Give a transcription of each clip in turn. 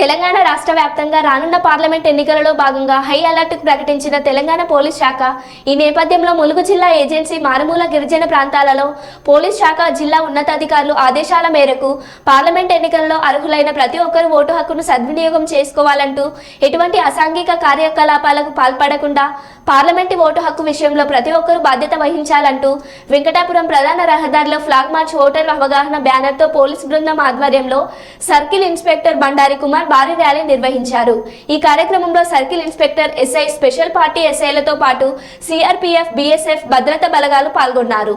తెలంగాణ రాష్ట్ర వ్యాప్తంగా రానున్న పార్లమెంట్ ఎన్నికలలో భాగంగా హై అలర్ట్ ప్రకటించిన తెలంగాణ పోలీస్ శాఖ ఈ నేపథ్యంలో ములుగు జిల్లా ఏజెన్సీ మారుమూల గిరిజన ప్రాంతాలలో పోలీస్ శాఖ జిల్లా ఉన్నతాధికారులు ఆదేశాల మేరకు పార్లమెంట్ ఎన్నికలలో అర్హులైన ప్రతి ఒక్కరూ ఓటు హక్కును సద్వినియోగం చేసుకోవాలంటూ ఎటువంటి అసాంఘిక కార్యకలాపాలకు పాల్పడకుండా పార్లమెంటు ఓటు హక్కు విషయంలో ప్రతి ఒక్కరూ బాధ్యత వహించాలంటూ వెంకటాపురం ప్రధాన రహదారిలో ఫ్లాగ్ మార్చ్ ఓటర్ అవగాహన బ్యానర్తో పోలీస్ బృందం ఆధ్వర్యంలో సర్కిల్ ఇన్స్పెక్టర్ బండారి కుమార్ భారీ ర్యాలీ నిర్వహించారు. ఈ కార్యక్రమంలో circle inspector SI special party ఎస్ఐలతో పాటు సిఆర్పిఎఫ్ బీఎస్ఎఫ్ భద్రతా బలగాలు పాల్గొన్నారు.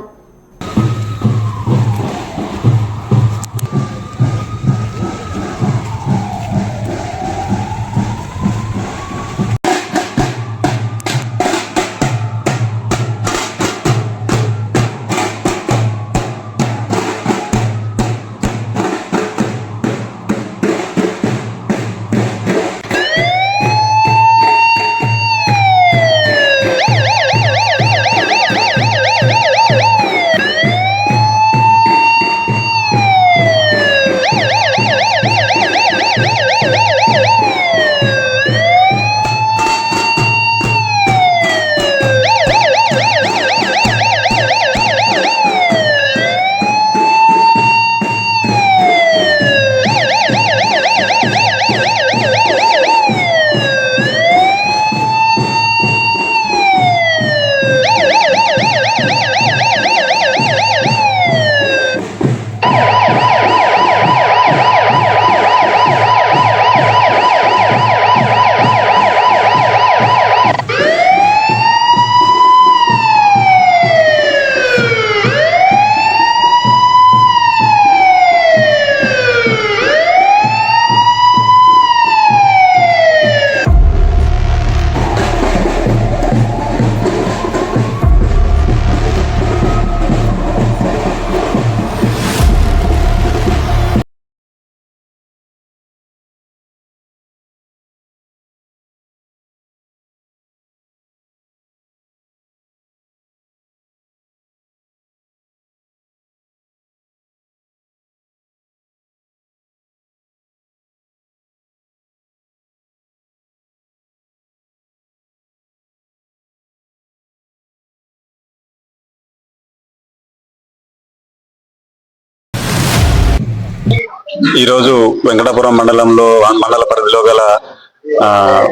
ఈరోజు వెంకటాపురం మండలంలో మండల పరిధిలో గల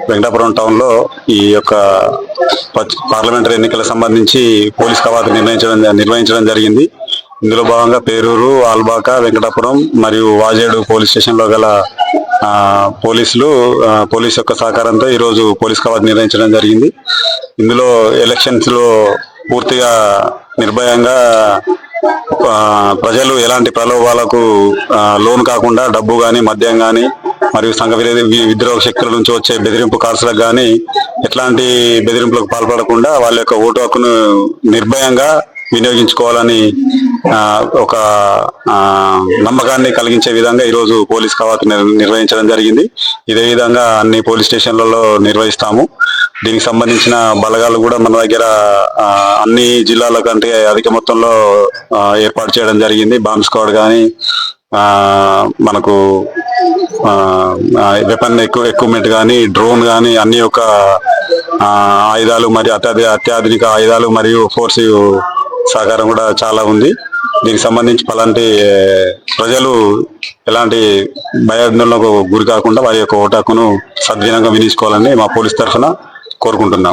వెంకటాపురం టౌన్లో ఈ యొక్క పచ్- పార్లమెంటరీ ఎన్నికలకు సంబంధించి పోలీస్ కవాతు నిర్ణయించడం నిర్వహించడం జరిగింది. ఇందులో భాగంగా పేరూరు ఆల్బాక వెంకటాపురం మరియు వాజేడు పోలీస్ స్టేషన్లో గల పోలీసులు పోలీస్ యొక్క సహకారంతో ఈరోజు పోలీస్ కవాతు నిర్వహించడం జరిగింది. ఇందులో ఎలక్షన్స్లో పూర్తిగా నిర్భయంగా ప్రజలు ఎలాంటి ప్రలోభాలకు లోన్ కాకుండా డబ్బు కానీ మద్యం కానీ మరియు సంఘ విద్రోహ శక్తుల నుంచి వచ్చే బెదిరింపు కాల్సులకు కానీ ఎట్లాంటి బెదిరింపులకు పాల్పడకుండా వాళ్ళ యొక్క ఓటు హక్కును నిర్భయంగా వినియోగించుకోవాలని ఒక నమ్మకాన్ని కలిగించే విధంగా ఈరోజు పోలీస్ కవాతు నిర్వహించడం జరిగింది. ఇదే విధంగా అన్ని పోలీస్ స్టేషన్లలో నిర్వహిస్తాము. దీనికి సంబంధించిన బలగాలు కూడా మన దగ్గర అన్ని జిల్లాల కంటే అధిక మొత్తంలో ఏర్పాటు చేయడం జరిగింది. బాంబ్ స్క్వాడ్ కానీ మనకు వెపన్ ఎక్విప్మెంట్ కానీ డ్రోన్ కానీ అన్ని యొక్క ఆయుధాలు మరియు అత్యాధి అత్యాధునిక ఆయుధాలు మరియు ఫోర్స్ సహకారం కూడా చాలా ఉంది. దీనికి సంబంధించి పలాంటి ప్రజలు ఎలాంటి భయాందోళనకు గురి కాకుండా వారి యొక్క ఓటాకును సద్వినంగా వినియోగించుకోవాలని మా పోలీస్ తరఫున కోరుకుంటున్నాం.